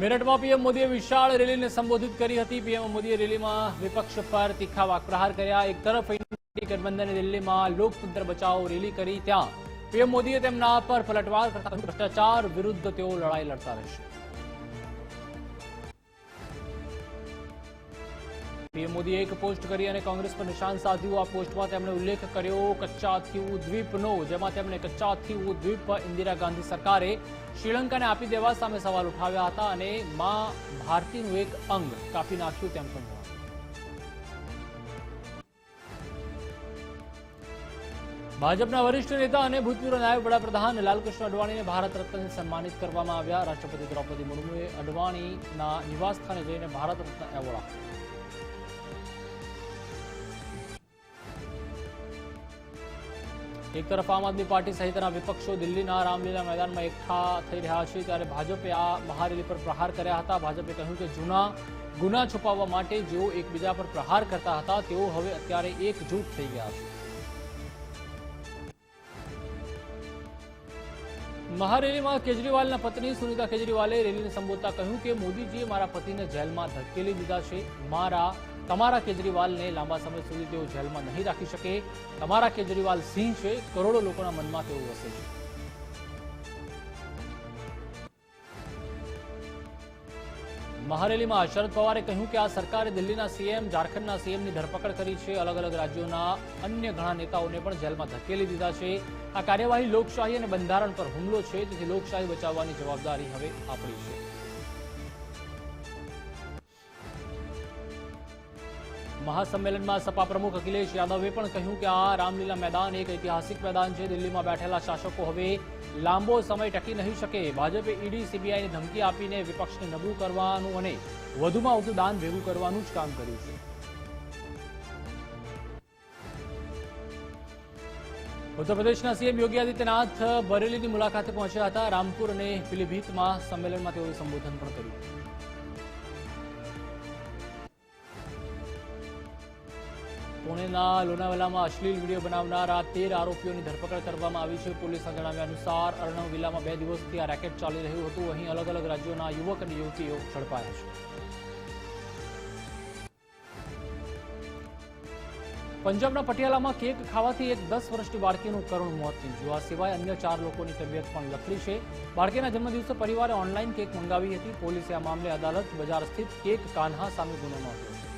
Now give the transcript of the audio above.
મેરઠમાં PM મોદીએ વિશાળ રેલીને સંબોધિત કરી હતી. પીએમ મોદીએ રેલીમાં વિપક્ષ પર તીખા વાકપ્રહાર કર્યા. એક તરફ ગઠબંધને દિલ્હીમાં લોકતંત્ર બચાવો રેલી કરી ત્યાં. પીએમ મોદીએ તેમના પર પલટવાર કરતા ભ્રષ્ટાચાર વિરુદ્ધ તેઓ લડાઈ લડતા રહેશે. પીએમ મોદીએ એક પોસ્ટ કરી અને કોંગ્રેસ પર નિશાન સાધ્યું. આ પોસ્ટમાં તેમણે ઉલ્લેખ કર્યો કચ્ચા દ્વીપનો જેમાં તેમણે કચ્ચા પર ઇન્દિરા ગાંધી સરકારે શ્રીલંકાને આપી દેવા સામે સવાલ ઉઠાવ્યા હતા અને માં ભારતીનું એક અંગ કાપી નાખ્યું તેમ પણ ભાજપના વરિષ્ઠ નેતા અને ભૂતપૂર્વ નાયબ વડાપ્રધાન લાલકૃષ્ણ અડવાણીને ભારત રત્નથી સન્માનિત કરવામાં આવ્યા. રાષ્ટ્રપતિ દ્રૌપદી મુર્મુએ અડવાણીના નિવાસસ્થાને જઈને ભારત રત્ન એવોર્ડ આપ્યો. એક તરફ આમ આદમી પાર્ટી સહિતના વિપક્ષો દિલ્હીના રામલીલા મેદાનમાં એકઠા થઈ રહ્યા છે, ત્યારે ભાજપે આ મહારેલી પર પ્રહાર કર્યા હતા. ભાજપે કહ્યું કે જૂના ગુના છુપાવવા માટે જેઓ એકબીજા પર પ્રહાર કરતા હતા, તેઓ હવે અત્યારે એકજૂટ થઈ ગયા છે. મહારેલીમાં કેજરીવાલના પત્ની સુનીતા કેજરીવાલે રેલીને સંબોધતા કહ્યું કે, મોદીજીએ મારા પતિને જેલમાં ધકેલી દીધા છે. મારા તમારા કેજરીવાલને લાંબા સમય સુધી તેઓ જેલમાં નહીં રાખી શકે. તમારા કેજરીવાલ સિંહ છે, કરોડો લોકોના મનમાં તેઓ વસે છે. મહારેલીમાં શરદ પવારે કહ્યું કે આ સરકારે દિલ્હીના સીએમ, ઝારખંડના સીએમની ધરપકડ કરી છે. અલગ અલગ રાજ્યોના અન્ય ઘણા નેતાઓને પણ જેલમાં ધકેલી દીધા છે. આ કાર્યવાહી લોકશાહી અને બંધારણ પર હુમલો છે તેથી લોકશાહી બચાવવાની જવાબદારી હવે આપણી છે. મહાસંમેલનમાં સપા પ્રમુખ અખિલેશ યાદવે પણ કહ્યું કે આ રામલીલા મેદાન એક ઐતિહાસિક મેદાન છે. દિલ્હીમાં બેઠેલા શાસકો હવે લાંબો સમય ટકી નહીં શકે. ભાજપે ઈડી, સીબીઆઈની ધમકી આપીને વિપક્ષને નબળું કરવાનું અને વધુમાં વધુ દાન ભેગું કરવાનું જ કામ કર્યું છે. ઉત્તર પ્રદેશના સીએમ યોગી આદિત્યનાથ બરેલીની મુલાકાતે પહોંચ્યા હતા. રામપુર અને પીલીભીતમાં સંમેલનમાં તેઓએ સંબોધન પણ કર્યું. પુણેના લોનાવલામાં અશ્લીલ વીડિયો બનાવનારા તેર આરોપીઓની ધરપકડ કરવામાં આવી છે. પોલીસના જણાવ્યા અનુસાર અર્ણવ વિલામાં બે દિવસથી આ રેકેટ ચાલી રહ્યું હતું. અહીં અલગ અલગ રાજ્યોના યુવક અને યુવતીઓ ઝડપાયા છે. પંજાબના પટિયાલામાં કેક ખાવાથી એક દસ વર્ષની બાળકીનું કરુણ મોત થયું આ સિવાય અન્ય ચાર લોકોની તબિયત પણ લથડી છે. બાળકીના જન્મદિવસે પરિવારે ઓનલાઈન કેક મંગાવી હતી. પોલીસે આ મામલે અદાલત બજાર સ્થિત કેક કાન્હા સામે ગુનો નોંધ્યો છે.